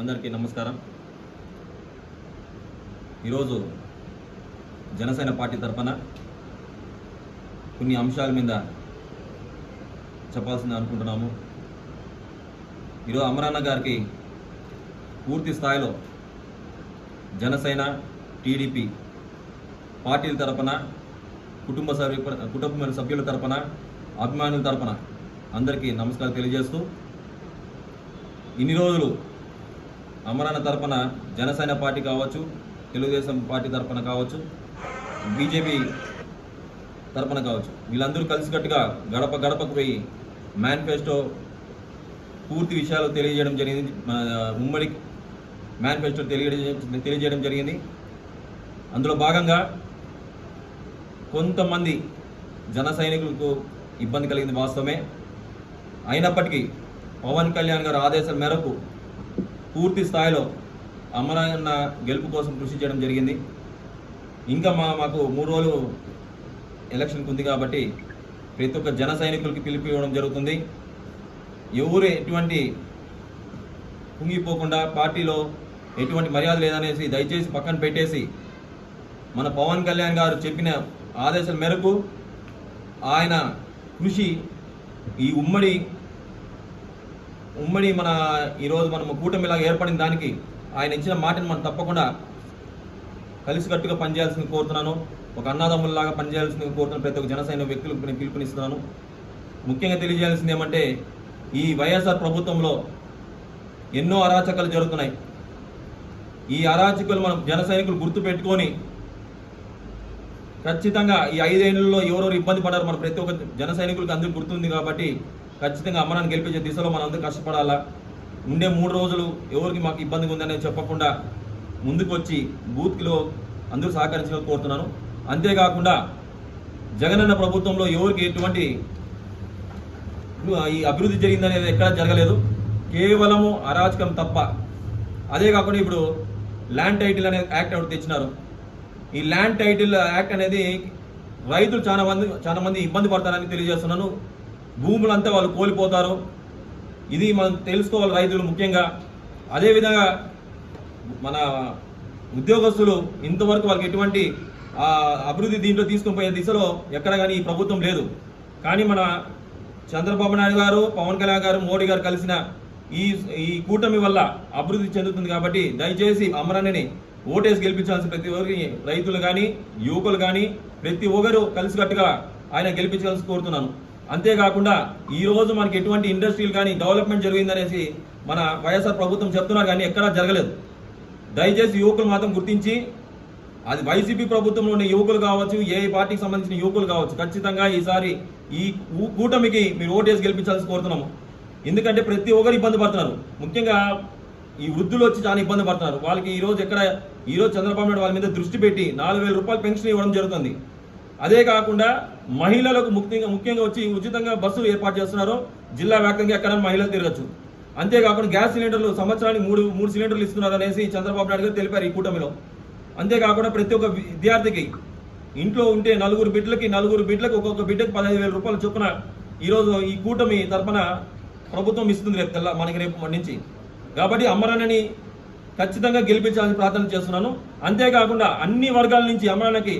అందరికీ నమస్కారం. ఈరోజు జనసేన పార్టీ తరఫున కొన్ని అంశాల మీద చెప్పాల్సింది అనుకుంటున్నాము. ఈరోజు అమరాన్న గారికి పూర్తి స్థాయిలో జనసేన టీడీపీ పార్టీల తరపున కుటుంబ సభ్యు కుటుంబ సభ్యుల తరపున అభిమానుల తరపున అందరికీ నమస్కారం తెలియజేస్తూ ఇన్ని రోజులు అమరాన తరపున జనసేన పార్టీ కావచ్చు తెలుగుదేశం పార్టీ తరపున కావచ్చు బీజేపీ తరపున కావచ్చు. వీళ్ళందరూ కలిసికట్టుగా గడప గడపకు పోయి మేనిఫెస్టో పూర్తి విషయాలు తెలియజేయడం జరిగింది. ఉమ్మడి మేనిఫెస్టో తెలియజేయడం తెలియజేయడం జరిగింది. అందులో భాగంగా కొంతమంది జన సైనికులకు ఇబ్బంది కలిగింది వాస్తవమే. అయినప్పటికీ పవన్ కళ్యాణ్ గారి ఆదేశాల మేరకు పూర్తి స్థాయిలో అమరన్న గెలుపు కోసం కృషి చేయడం జరిగింది. ఇంకా మా మాకు మూడు రోజులు ఎలక్షన్కి ఉంది కాబట్టి ప్రతి ఒక్క జన సైనికులకి పిలుపు ఇవ్వడం జరుగుతుంది. ఎవరు ఎటువంటి కుంగిపోకుండా పార్టీలో ఎటువంటి మర్యాద లేదనేసి దయచేసి పక్కన పెట్టేసి మన పవన్ కళ్యాణ్ గారు చెప్పిన ఆదేశాల మేరకు ఆయన కృషి ఈ ఉమ్మడి ఉమ్మడి మన ఈరోజు మనం కూటమిలాగా ఏర్పడిన దానికి ఆయన ఇచ్చిన మాటను మనం తప్పకుండా కలిసికట్టుగా పనిచేయాల్సింది కోరుతున్నాను. ఒక అన్నదమ్ముల్లాగా పనిచేయాల్సింది కోరుతున్నాను ప్రతి ఒక్క జనసైన వ్యక్తులకు నేను పిలుపునిస్తున్నాను. ముఖ్యంగా తెలియజేయాల్సింది ఏమంటే ఈ వైఎస్ఆర్ ప్రభుత్వంలో ఎన్నో అరాచకాలు జరుగుతున్నాయి. ఈ అరాచకులు మనం జన సైనికులు గుర్తు పెట్టుకొని ఖచ్చితంగా ఈ ఐదేళ్ళలో ఎవరెవరు ఇబ్బంది పడారు మన ప్రతి ఒక్క జన సైనికులకు అందరికీ గుర్తుంది కాబట్టి ఖచ్చితంగా అమ్మనాన్ని గెలిపించే దిశలో మనం అందరూ కష్టపడాలా? ఉండే మూడు రోజులు ఎవరికి మాకు ఇబ్బందిగా ఉందని చెప్పకుండా ముందుకు వచ్చి బూత్లో అందరూ సహకరించాలని కోరుతున్నాను. అంతేకాకుండా జగనన్న ప్రభుత్వంలో ఎవరికి ఎటువంటి ఈ అభివృద్ధి జరిగిందనేది ఎక్కడ జరగలేదు. కేవలము అరాచకం తప్ప. అదే కాకుండా ఇప్పుడు ల్యాండ్ టైటిల్ అనే యాక్ట్ ఒకటి తెచ్చినారు. ఈ ల్యాండ్ టైటిల్ యాక్ట్ అనేది రైతులు చాలా మంది చాలా మంది ఇబ్బంది పడతారని తెలియజేస్తున్నాను. భూములంతా వాళ్ళు కోల్పోతారు. ఇది మనం తెలుసుకోవాలి రైతులు ముఖ్యంగా. అదేవిధంగా మన ఉద్యోగస్తులు ఇంతవరకు వాళ్ళకి ఎటువంటి అభివృద్ధి దీంట్లో తీసుకుని పోయే దిశలో ఎక్కడ కానీ ఈ ప్రభుత్వం లేదు. కానీ మన చంద్రబాబు నాయుడు గారు పవన్ కళ్యాణ్ గారు మోడీ గారు కలిసిన ఈ ఈ కూటమి వల్ల అభివృద్ధి చెందుతుంది కాబట్టి దయచేసి అమరాన్ని ఓటేసి గెలిపించాల్సిన ప్రతి ఒక్కరికి రైతులు కానీ యువకులు కానీ ప్రతి ఒక్కరు కలిసికట్టుగా ఆయన గెలిపించాల్సి కోరుతున్నాను. అంతేకాకుండా ఈరోజు మనకి ఎటువంటి ఇండస్ట్రీలు కానీ డెవలప్మెంట్ జరిగిందనేసి మన వైఎస్ఆర్ ప్రభుత్వం చెప్తున్నారు కానీ ఎక్కడా జరగలేదు. దయచేసి యువకులు మాత్రం గుర్తించి అది వైసీపీ ప్రభుత్వంలో ఉన్న యువకులు కావచ్చు ఏ పార్టీకి సంబంధించిన యువకులు కావచ్చు ఖచ్చితంగా ఈసారి ఈ కూటమికి మీరు ఓటేసి గెలిపించాల్సి కోరుతున్నాము. ఎందుకంటే ప్రతి ఒక్కరు ఇబ్బంది పడుతున్నారు. ముఖ్యంగా ఈ వృద్ధులు వచ్చి చాలా ఇబ్బంది పడుతున్నారు. వాళ్ళకి ఈరోజు ఎక్కడ ఈ రోజు చంద్రబాబు నాయుడు వాళ్ళ మీద దృష్టి పెట్టి నాలుగు వేల రూపాయలు పెన్షన్ ఇవ్వడం జరుగుతుంది. అదే కాకుండా మహిళలకు ముఖ్యంగా ముఖ్యంగా వచ్చి ఉచితంగా బస్సులు ఏర్పాటు చేస్తున్నారు. జిల్లా వ్యాప్తంగా ఎక్కడ మహిళలు తిరగచ్చు. అంతేకాకుండా గ్యాస్ సిలిండర్లు సంవత్సరానికి మూడు మూడు సిలిండర్లు ఇస్తున్నారు అనేసి చంద్రబాబు నాయుడు గారు తెలిపారు ఈ కూటమిలో. అంతేకాకుండా ప్రతి ఒక్క విద్యార్థికి ఇంట్లో ఉంటే నలుగురు బిడ్డలకి నలుగురు బిడ్డలకు ఒక్కొక్క బిడ్డకి పదహైదు వేల రూపాయలు చొప్పున ఈరోజు ఈ కూటమి తరఫున ప్రభుత్వం ఇస్తుంది రేపు తెల్ల మనకి రేపు నుంచి. కాబట్టి అమరాన్నని ఖచ్చితంగా గెలిపించాలని ప్రార్థన చేస్తున్నాను. అంతేకాకుండా అన్ని వర్గాల నుంచి అమరాన్నకి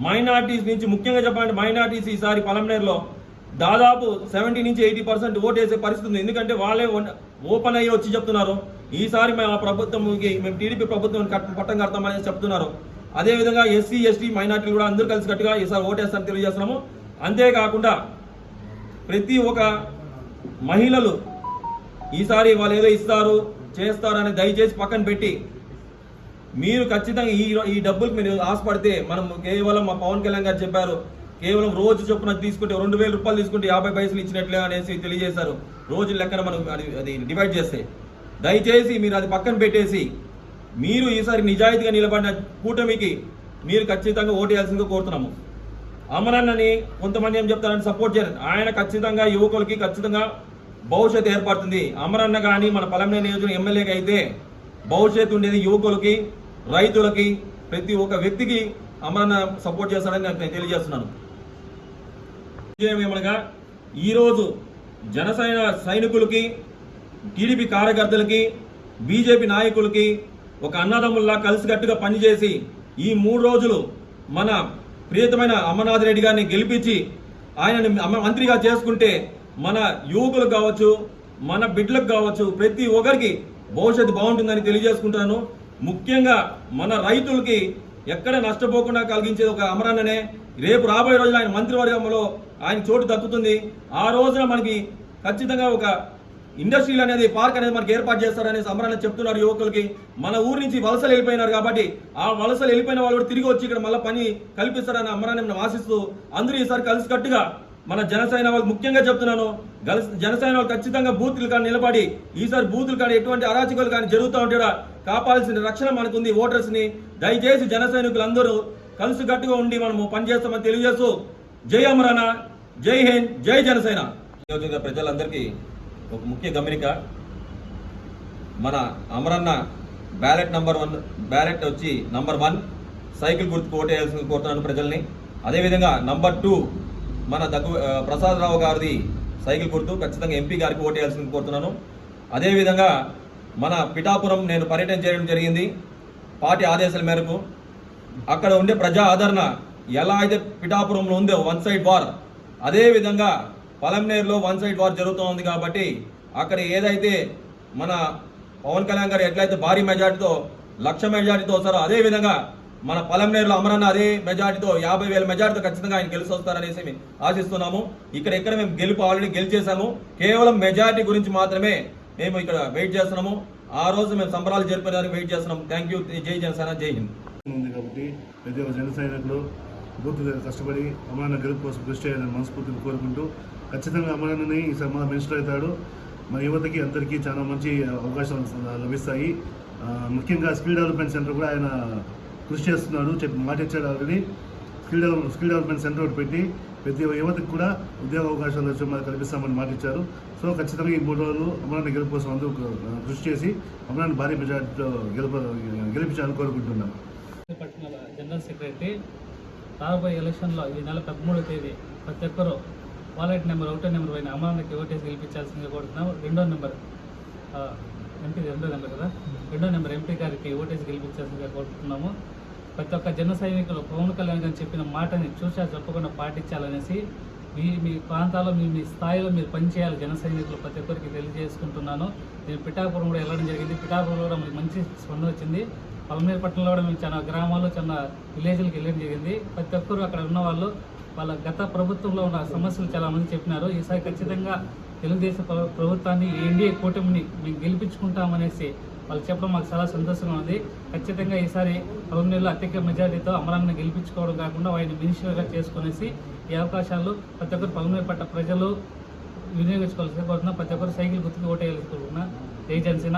మైనార్టీస్ నుంచి ముఖ్యంగా చెప్పాలంటే మైనార్టీస్ ఈసారి పలంనేరులో దాదాపు సెవెంటీ నుంచి ఎయిటీ పర్సెంట్ ఓట్ వేసే పరిస్థితి ఉంది. ఎందుకంటే వాళ్ళే ఓన్- ఓపెన్ అయ్యి వచ్చి చెప్తున్నారు. ఈసారి మేము ఆ ప్రభుత్వంకి మేము టీడీపీ ప్రభుత్వం కట్- పట్టం కడతామని చెప్తున్నారు. అదేవిధంగా ఎస్సీ ఎస్టీ మైనార్టీలు కూడా అందరూ కలిసి కట్టుగా ఈసారి ఓటేస్తారని తెలియజేస్తున్నాము. అంతేకాకుండా ప్రతి ఒక్క మహిళలు ఈసారి వాళ్ళు ఏదో ఇస్తారు చేస్తారని దయచేసి పక్కన పెట్టి మీరు ఖచ్చితంగా ఈ ఈ డబ్బులకు మీరు ఆశపడితే మనం కేవలం మా పవన్ కళ్యాణ్ గారు చెప్పారు కేవలం రోజు చొప్పున తీసుకుంటే రెండు వేల రూపాయలు తీసుకుంటే యాభై పైసలు ఇచ్చినట్లే అనేసి తెలియజేశారు. రోజు లెక్కన మనం అది అది డివైడ్ చేస్తే. దయచేసి మీరు అది పక్కన పెట్టేసి మీరు ఈసారి నిజాయితీగా నిలబడిన కూటమికి మీరు ఖచ్చితంగా ఓటేయాల్సిందిగా కోరుతున్నాము. అమరన్నని కొంతమంది ఏం చెప్తారని సపోర్ట్ చేయరు. ఆయన ఖచ్చితంగా యువకులకి ఖచ్చితంగా భవిష్యత్తు ఏర్పడుతుంది. అమరన్న కానీ మన పలమనే నియోజకవర్గం ఎమ్మెల్యేగా అయితే భవిష్యత్తు ఉండేది యువకులకి రైతులకి ప్రతి ఒక్క వ్యక్తికి అమరన్న సపోర్ట్ చేస్తాడని నేను తెలియజేస్తున్నాను. విజయం ఏమనగా ఈరోజు జనసైన సైనికులకి టీడీపీ కార్యకర్తలకి బీజేపీ నాయకులకి ఒక అన్నదమ్ముల్లా కలిసికట్టుగా పనిచేసి ఈ మూడు రోజులు మన ప్రియతమైన అమర్నాథ్ రెడ్డి గారిని గెలిపించి ఆయనని మంత్రిగా చేసుకుంటే మన యువకులకు కావచ్చు మన బిడ్డలకు కావచ్చు ప్రతి ఒక్కరికి భవిష్యత్తు బాగుంటుందని తెలియజేసుకుంటాను ముఖ్యంగా మన రైతులకి ఎక్కడ నష్టపోకుండా కలిగించేది ఒక అమరాన్ననే. రేపు రాబోయే రోజులు ఆయన మంత్రివర్గంలో ఆయన చోటు దక్కుతుంది. ఆ రోజున మనకి ఖచ్చితంగా ఒక ఇండస్ట్రీలు అనేది పార్క్ అనేది మనకి ఏర్పాటు చేస్తారనే అమరాన్ని చెప్తున్నారు యువకులకి. మన ఊరు నుంచి వలసలు వెళ్ళిపోయినారు కాబట్టి ఆ వలసలు వెళ్ళిపోయిన వాళ్ళు కూడా తిరిగి వచ్చి ఇక్కడ మళ్ళీ పని కల్పిస్తారని అమరాన్ని మనం ఆశిస్తూ అందరూ ఈసారి కలిసికట్టుగా మన జనసేన వాళ్ళు ముఖ్యంగా చెప్తున్నాను జనసేన వాళ్ళు ఖచ్చితంగా బూతులు కానీ నిలబడి ఈసారి బూతులు కానీ ఎటువంటి అరాచకాలు కానీ జరుగుతూ ఉంటాడా కాపాల్సిన రక్షణ మనకుంది ఓటర్స్ని దయచేసి జన సైనికులందరూ కలిసికట్టుగా ఉండి మనము పనిచేస్తామని తెలియజేస్తూ జై అమరాన జై హింద్ జై జనసేన. నియోజకవర్గ ప్రజలందరికీ ఒక ముఖ్య గమనిక మన Amaranna ballot number one ballot వచ్చి నంబర్ వన్ సైకిల్ గుర్తు ఓటేయాల్సింది కోరుతున్నాను ప్రజల్ని. అదేవిధంగా నంబర్ టూ మన దగ్గు ప్రసాదరావు గారిది సైకిల్ గుర్తు ఖచ్చితంగా ఎంపీ గారికి ఓటేయాల్సింది కోరుతున్నాను. అదేవిధంగా మన పిఠాపురం నేను పర్యటన చేయడం జరిగింది. పార్టీ ఆదేశాల మేరకు అక్కడ ఉండే ప్రజా ఆదరణ ఎలా అయితే పిఠాపురంలో ఉందో వన్ సైడ్ వార్ అదేవిధంగా పలంనేరులో వన్ సైడ్ వార్ జరుగుతోంది కాబట్టి అక్కడ ఏదైతే మన పవన్ కళ్యాణ్ గారు ఎట్లయితే భారీ మెజార్టీతో లక్ష మెజార్టీతో వస్తారో అదే విధంగా మన పలంనేరులో అమరన్న అదే మెజార్టీతో యాభై వేల మెజార్టీతో ఖచ్చితంగా ఆయన గెలిచి వస్తారనేసి మేము ఆశిస్తున్నాము. ఇక్కడ ఎక్కడ మేము గెలుపు ఆల్రెడీ గెలిచేసాము కేవలం మెజార్టీ గురించి మాత్రమే మేము ఇక్కడ వెయిట్ చేస్తున్నాము. ఆ రోజు మేము సంబరాలు జరిపేదానికి వెయిట్ చేస్తున్నాం థ్యాంక్ యూ జై జనసేన జై హింద్. ఉంది కాబట్టి ప్రతి ఒక్క జన సైనికులు బూత్ దగ్గర కష్టపడి అమరాన్న గెలుపు కోసం కృషి చేయాలని మనస్ఫూర్తిని కోరుకుంటూ ఖచ్చితంగా అమరాన్నని ఈ మన మినిస్టర్ అవుతాడు. మన యువతకి అందరికీ చాలా మంచి అవకాశాలు లభిస్తాయి. ముఖ్యంగా స్కిల్ డెవలప్మెంట్ సెంటర్ కూడా ఆయన కృషి చేస్తున్నాడు చెప్పి మాట ఇచ్చాడు already skill develop skill development centre ఒకటి పెట్టి ప్రతి యువతకు కూడా ఉద్యోగ అవకాశాలు వచ్చి మనకు కల్పిస్తామని మాట ఇచ్చారు సో ఖచ్చితంగా ఈ మూడు రోజులు అమరాన్ని గెలుపు కోసం అందరూ కృషి చేసి అమరాన్ని భారీ మెజార్టీతో గెలుపు గెలిపించాలని కోరుకుంటున్నాం. పట్టణాల జనరల్ సెక్రటరీ రాబోయే ఎలక్షన్లో ఈ నెల పదమూడవ తేదీ ప్రతి ఒక్కరూ వాలెట్ నెంబర్ ఒకటో నెంబర్ పైన అమరానికి ఓటేసి గెలిపించాల్సిందిగా కోరుతున్నాం. రెండో నెంబర్ ఎంపీ రెండో నెంబర్ కదా? రెండో నెంబర్ ఎంపీ గారికి ఓటేసి గెలిపించాల్సిందిగా కోరుకుంటున్నాము. ప్రతి ఒక్క జన సైనికులు పవన్ కళ్యాణ్ గారు చెప్పిన మాటని చూసా చెప్పకుండా పాటించాలనేసి మీ మీ ప్రాంతాల్లో మీ మీ స్థాయిలో మీరు పనిచేయాలి జన సైనికులు ప్రతి ఒక్కరికి తెలియజేసుకుంటున్నాను. నేను పిఠాపురం కూడా వెళ్ళడం జరిగింది. పిఠాపురం కూడా మీకు మంచి స్పందన వచ్చింది. పలమనేరు పట్టణంలో కూడా మేము చాలా గ్రామాల్లో చాలా విలేజ్లకు వెళ్ళడం జరిగింది. ప్రతి ఒక్కరు అక్కడ ఉన్న వాళ్ళు వాళ్ళ గత ప్రభుత్వంలో ఉన్న సమస్యలు చాలా మంది చెప్పినారు. ఈసారి ఖచ్చితంగా తెలుగుదేశం ప్రభుత్వాన్ని ఎన్డీఏ కూటమిని మేము గెలిపించుకుంటామనేసి వాళ్ళు చెప్పడం మాకు చాలా సంతోషంగా ఉంది. ఖచ్చితంగా ఈసారి పలమనేరులో అత్యధిక మెజార్టీతో అమరాన్ని గెలిపించుకోవడం కాకుండా ఆయన మినిస్టర్గా చేసుకునేసి ఈ అవకాశాలు ప్రతి ఒక్కరు పలమనేరు పట్ట ప్రజలు వినియోగించుకోవాల్సి కోరుతున్నా. ప్రతి ఒక్కరు సైకిల్ గుర్తుకు ఓటేయాల్సి కోరుకున్నా జై జనసేన